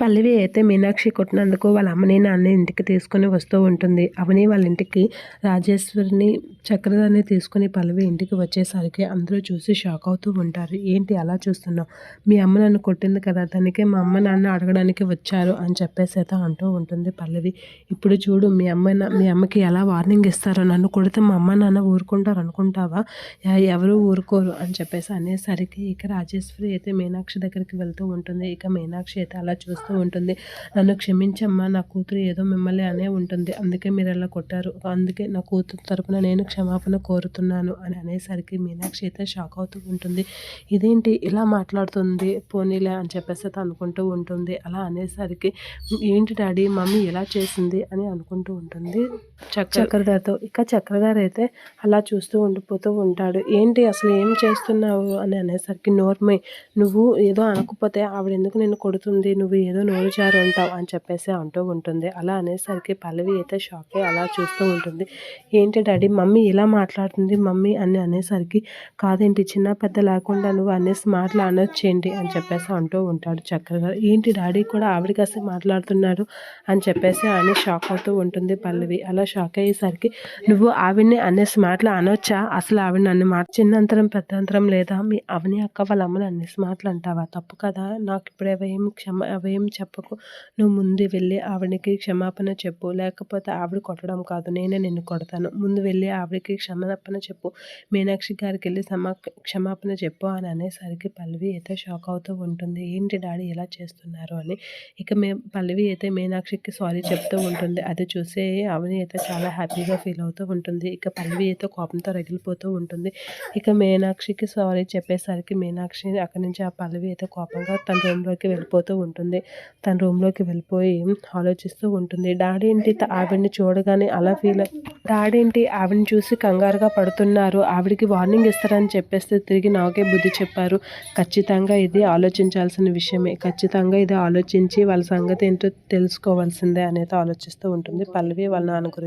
పల్లవి అయితే మీనాక్షి కొట్టినందుకు వాళ్ళ అమ్మని నాన్న ఇంటికి తీసుకొని వస్తూ ఉంటుంది. అవని వాళ్ళ ఇంటికి రాజేశ్వరిని చక్రధాన్ని తీసుకుని పల్లవి ఇంటికి వచ్చేసరికి అందరూ చూసి షాక్ అవుతూ ఉంటారు. ఏంటి అలా చూస్తున్నావు? మీ అమ్మ నన్ను కొట్టింది కదా దానికే మా అమ్మ నాన్న అడగడానికి వచ్చారు అని చెప్పేసి అయితే అంటూ ఉంటుంది పల్లవి. ఇప్పుడు చూడు మీ అమ్మ మీ అమ్మకి ఎలా వార్నింగ్ ఇస్తారో నన్ను కొడితే మా అమ్మ నాన్న ఊరుకుంటారు అనుకుంటావా? ఎవరు ఊరుకోరు అని చెప్పేసి అనేసరికి ఇక రాజేశ్వరి అయితే మీనాక్షి దగ్గరికి వెళ్తూ ఉంటుంది. ఇక మీనాక్షి అయితే అలా చూస్తూ చేస్తూ ఉంటుంది. నన్ను క్షమించమ్మా నా కూతురు ఏదో మిమ్మల్ని అనే ఉంటుంది. అందుకే మీరు అలా కొట్టారు? అందుకే నా కూతురు తరపున నేను క్షమాపణ కోరుతున్నాను అని అనేసరికి మీనాక్షి అయితే షాక్ అవుతూ ఉంటుంది. ఇదేంటి ఇలా మాట్లాడుతుంది? పోనీలే అని చెప్పేసి అనుకుంటూ ఉంటుంది. అలా అనేసరికి ఏంటి డాడీ మమ్మీ ఎలా చేసింది? అని అనుకుంటూ ఉంటుంది. చక్రధారితో ఇక చక్రధారి అయితే అలా చూస్తూ ఉండిపోతూ ఉంటాడు. ఏంటి అసలు ఏం చేస్తున్నావు? అని అనేసరికి నోర్మై నువ్వు ఏదో అనకపోతే ఆవిడ ఎందుకు నేను కొడుతుంది? నువ్వు ఏదో నోరు చారు ఉంటావు అని చెప్పేసి అంటూ ఉంటుంది. అలా అనేసరికి పల్లవి అయితే షాక్ అయ్యి అలా చూస్తూ ఉంటుంది. ఏంటి డాడీ మమ్మీ ఇలా మాట్లాడుతుంది మమ్మీ అని అనేసరికి కాదేంటి చిన్న పెద్ద లేకుండా నువ్వు అనేసి మాటలు అనొచ్చేయండి అని చెప్పేసి అంటూ ఉంటాడు చక్కగా ఏంటి డాడీ కూడా ఆవిడ కాసే మాట్లాడుతున్నాడు అని చెప్పేసి అని షాక్ అవుతూ ఉంటుంది పల్లవి. అలా షాక్ అయ్యేసరికి నువ్వు ఆవిడ్ని అనేసి మాటలు అనొచ్చా? అసలు ఆవిడ నన్ను మాట చిన్నంతరం పెద్దంతరం లేదా మీ అవని అక్క వాళ్ళ అమ్మని అనేసి మాటలు అంటావా? తప్పు కదా నాకు ఇప్పుడు అవేం క్షమ అవేం చెప్పకు. నువ్వు ముందు వెళ్ళి ఆవిడకి క్షమాపణ చెప్పు. లేకపోతే ఆవిడ కొట్టడం కాదు. నేనే నిన్ను కొడతాను. ముందు వెళ్ళి ఆవిడకి క్షమాపణ చెప్పు. మీనాక్షి గారికి వెళ్ళి సమా క్షమాపణ చెప్పు అని అనేసరికి పల్లవి అయితే షాక్ అవుతూ ఉంటుంది. ఏంటి డాడీ ఎలా చేస్తున్నారు అని. ఇక మే పల్లవి అయితే మీనాక్షికి సారీ చెప్తూ ఉంటుంది. అది చూసే అవని అయితే చాలా హ్యాపీగా ఫీల్ అవుతూ ఉంటుంది. ఇక పల్లవి అయితే కోపంతో రగిలిపోతూ ఉంటుంది. ఇక మీనాక్షికి సారీ చెప్పేసరికి మీనాక్షి అక్కడి నుంచి ఆ పల్లవి అయితే కోపంగా తన రూమ్లోకి వెళ్ళిపోతూ ఉంటుంది. తన రూమ్లోకి వెళ్ళిపోయి ఆలోచిస్తూ ఉంటుంది. డాడీ ఏంటి ఆవిడని చూడగానే అలా ఫీల్ డాడీ ఏంటి ఆవిడని చూసి కంగారుగా పడుతున్నారు. ఆవిడకి వార్నింగ్ ఇస్తారని చెప్పేస్తే తిరిగి నాకే బుద్ధి చెప్పారు. ఖచ్చితంగా ఇది ఆలోచించాల్సిన విషయమే. ఖచ్చితంగా ఇది ఆలోచించి వాళ్ళ సంగతి ఏంటో తెలుసుకోవాల్సిందే అనేది ఆలోచిస్తూ ఉంటుంది పల్లవి వాళ్ళ నాన్న గురించి.